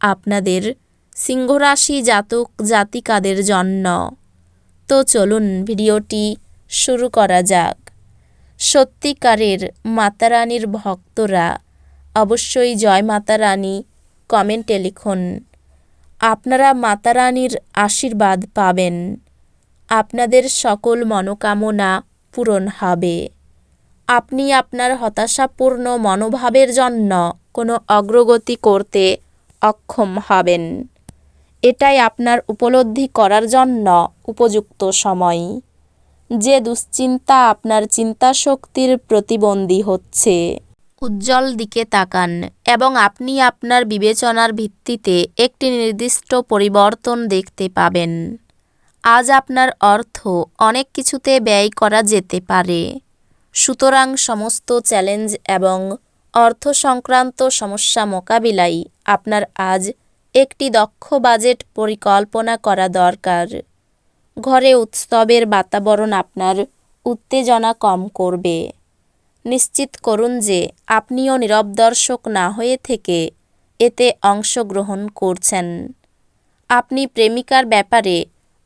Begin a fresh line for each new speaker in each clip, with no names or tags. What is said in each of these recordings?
আপনাদের সিংহরাশি জাতক জাতিকাদের জন্য। তো চলুন ভিডিওটি শুরু করা যাক। সত্যিকারের মাতারানীর ভক্তরা অবশ্যই জয় মাতারানী কমেন্টে লিখুন। আপনারা মাতারানীর আশীর্বাদ পাবেন। আপনাদের সকল মনোকামনা পূরণ হবে। আপনি আপনার হতাশাপূর্ণ মনোভাবের জন্য কোনো অগ্রগতি করতে অক্ষম হবেন। এটাই আপনার উপলব্ধি করার জন্য উপযুক্ত সময়। যে দুশ্চিন্তা আপনার চিন্তাশক্তির প্রতিবন্ধী হচ্ছে। উজ্জ্বল দিকে তাকান এবং আপনি আপনার বিবেচনার ভিত্তিতে একটি নির্দিষ্ট পরিবর্তন দেখতে পাবেন। আজ আপনার অর্থ অনেক কিছুতে ব্যয় করা যেতে পারে। সুতরাং সমস্ত চ্যালেঞ্জ এবং অর্থ সংক্রান্ত সমস্যা মোকাবিলায় আপনার আজ একটি দক্ষ বাজেট পরিকল্পনা করা দরকার। ঘরে উৎসবের বাতাবরণ আপনার উত্তেজনা কম করবে। নিশ্চিত করুন যে আপনিও নীরব দর্শক না হয়ে থেকে এতে অংশগ্রহণ করছেন। আপনি প্রেমিকার ব্যাপারে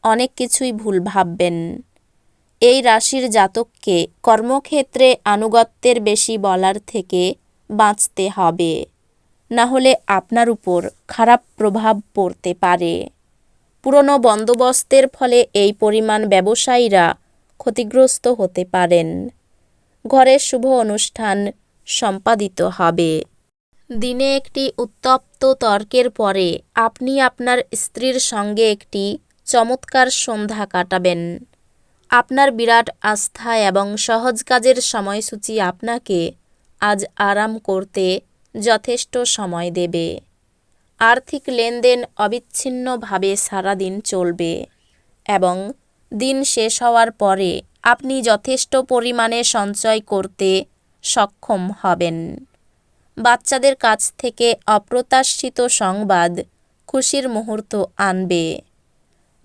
অনেক কিছুই ভুল ভাববেন। এই রাশির জাতককে কর্মক্ষেত্রে আনুগত্যের বেশি বলার থেকে বাঁচতে হবে। না হলে আপনার উপর খারাপ প্রভাব পড়তে পারে। পুরনো বন্দোবস্তের ফলে এই পরিমাণ ব্যবসায়ীরা ক্ষতিগ্রস্ত হতে পারেন। ঘরের শুভ অনুষ্ঠান সম্পাদিত হবে। দিনে একটি উত্তপ্ত তর্কের পরে আপনি আপনার স্ত্রীর সঙ্গে একটি চমৎকার সন্ধ্যা কাটাবেন। আপনার বিরাট আস্থা এবং সহজ কাজের সময়সূচি আপনাকে আজ আরাম করতে যথেষ্ট সময় দেবে। আর্থিক লেনদেন অবিচ্ছিন্নভাবে সারাদিন চলবে এবং দিন শেষ হওয়ার পরে আপনি যথেষ্ট পরিমাণে সঞ্চয় করতে সক্ষম হবেন। বাচ্চাদের কাছ থেকে অপ্রত্যাশিত সংবাদ খুশির মুহূর্ত আনবে।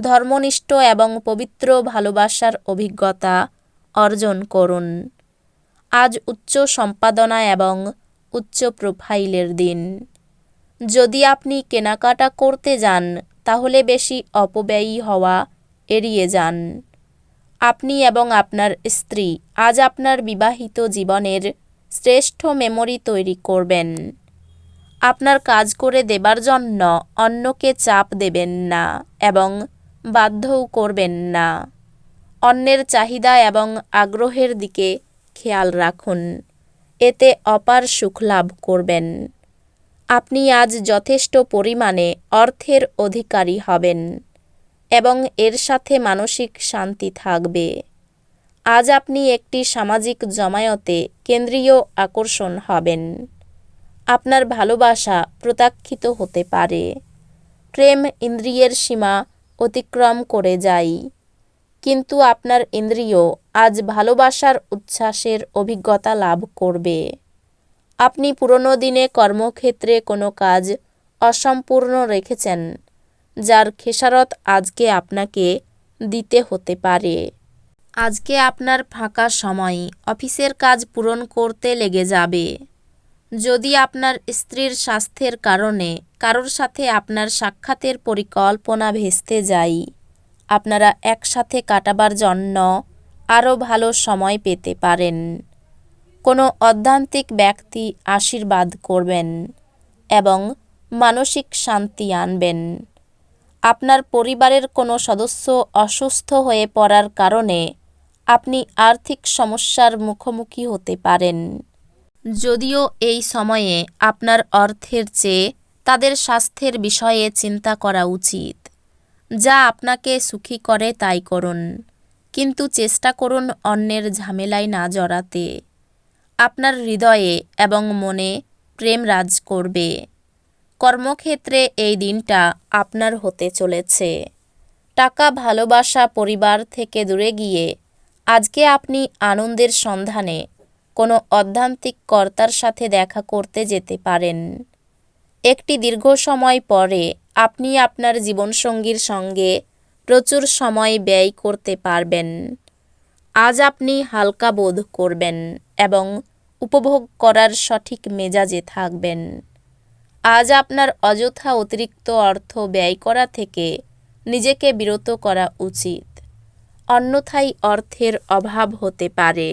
ধর্মনিষ্ঠ এবং পবিত্র ভালোবাসার অভিজ্ঞতা অর্জন করুন। আজ উচ্চ সম্পাদনা এবং উচ্চ প্রোফাইলের দিন। যদি আপনি কেনাকাটা করতে যান, তাহলে বেশি অপব্যয়ী হওয়া এড়িয়ে যান। আপনি এবং আপনার স্ত্রী আজ আপনার বিবাহিত জীবনের শ্রেষ্ঠ মেমোরি তৈরি করবেন। আপনার কাজ করে দেবার জন্য অন্যকে চাপ দেবেন না এবং বাধ্যও করবেন না। অন্যের চাহিদা এবং আগ্রহের দিকে খেয়াল রাখুন। এতে অপার সুখ লাভ করবেন। আপনি আজ যথেষ্ট পরিমাণে অর্থের অধিকারী হবেন এবং এর সাথে মানসিক শান্তি থাকবে। আজ আপনি একটি সামাজিক জমায়তে কেন্দ্রীয় আকর্ষণ হবেন। আপনার ভালোবাসা প্রত্যাখ্যিত হতে পারে। প্রেম ইন্দ্রিয়ের সীমা অতিক্রম করে যায়। কিন্তু আপনার ইন্দ্রিয় আজ ভালোবাসার উচ্ছ্বাসের অভিজ্ঞতা লাভ করবে। আপনি পুরনো দিনে কর্মক্ষেত্রে কোনো কাজ অসম্পূর্ণ রেখেছেন, যার খেসারত আজকে আপনাকে দিতে হতে পারে। আজকে আপনার ফাঁকা সময় অফিসের কাজ পূরণ করতে লেগে যাবে। যদি আপনার স্ত্রীর স্বাস্থ্যের কারণে কারোর সাথে আপনার সাক্ষাতের পরিকল্পনা ভেস্তে যায় আপনারা একসাথে কাটাবার জন্য আরও ভালো সময় পেতে পারেন। কোনো অধ্যান্তিক ব্যক্তি আশীর্বাদ করবেন এবং মানসিক শান্তি আনবেন। আপনার পরিবারের কোনো সদস্য অসুস্থ হয়ে পড়ার কারণে আপনি আর্থিক সমস্যার মুখোমুখি হতে পারেন। যদিও এই সময়ে আপনার অর্থের চেয়ে তাদের স্বাস্থ্যের বিষয়ে চিন্তা করা উচিত। যা আপনাকে সুখী করে তাই করুন। কিন্তু চেষ্টা করুন অন্যের ঝামেলায় না জড়াতে। আপনার হৃদয়ে এবং মনে প্রেম রাজ করবে। কর্মক্ষেত্রে এই দিনটা আপনার হতে চলেছে। টাকা, ভালোবাসা, পরিবার থেকে দূরে গিয়ে আজকে আপনি আনন্দের সন্ধানে কোনো অধ্যান্তিক কর্তার সাথে দেখা করতে যেতে পারেন। একটি দীর্ঘ সময় পরে আপনি আপনার জীবনসঙ্গীর সঙ্গে প্রচুর সময় ব্যয় করতে পারবেন। আজ আপনি হালকা বোধ করবেন এবং উপভোগ করার সঠিক মেজাজে থাকবেন। আজ আপনার অযথা অতিরিক্ত অর্থ ব্যয় করা থেকে নিজেকে বিরত করা উচিত। অন্যথায় অর্থের অভাব হতে পারে।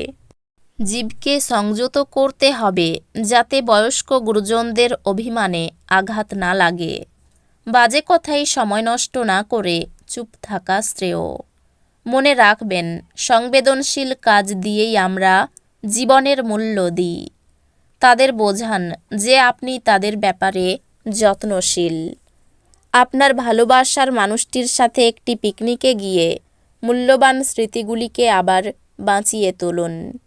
জীবকে সংযত করতে হবে যাতে বয়স্ক গুরুজনদের অভিমানে আঘাত না লাগে। বাজে কথায় সময় নষ্ট না করে চুপ থাকা শ্রেয়। মনে রাখবেন, সংবেদনশীল কাজ দিয়েই আমরা জীবনের মূল্য দিই। তাদের বোঝান যে আপনি তাদের ব্যাপারে যত্নশীল। আপনার ভালোবাসার মানুষটির সাথে একটি পিকনিকে গিয়ে মূল্যবান স্মৃতিগুলিকে আবার বাঁচিয়ে তুলুন।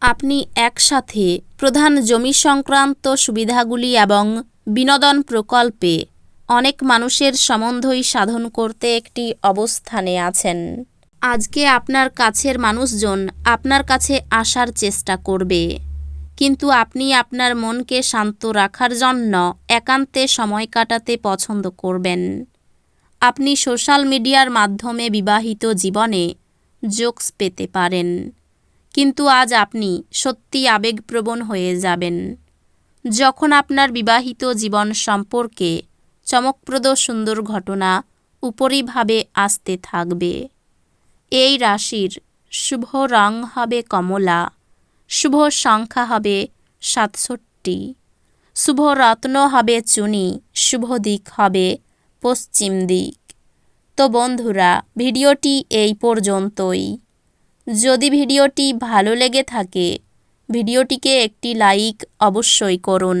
আপনি একসাথে প্রধান জমি সংক্রান্ত সুবিধাগুলি এবং বিনোদন প্রকল্পে অনেক মানুষের সম্বন্ধই সাধন করতে একটি অবস্থানে আছেন। আজকে আপনার কাছের মানুষজন আপনার কাছে আসার চেষ্টা করবে। কিন্তু আপনি আপনার মনকে শান্ত রাখার জন্য একান্তে সময় কাটাতে পছন্দ করবেন। আপনি সোশ্যাল মিডিয়ার মাধ্যমে বিবাহিত জীবনে জোকস পেতে পারেন। কিন্তু আজ আপনি সত্যি আবেগপ্রবণ হয়ে যাবেন। যখন আপনার বিবাহিত জীবন সম্পর্কে চমকপ্রদ সুন্দর ঘটনা উপরিভাবে আসতে থাকবে। এই রাশির শুভ রং হবে কমলা, শুভ সংখ্যা হবে সাতষট্টি, শুভ রত্ন হবে চুনি, শুভ দিক হবে পশ্চিম দিক। তো বন্ধুরা, ভিডিওটি এই পর্যন্তই। যদি ভিডিওটি ভালো লেগে থাকে, ভিডিওটিকে একটি লাইক অবশ্যই করুন।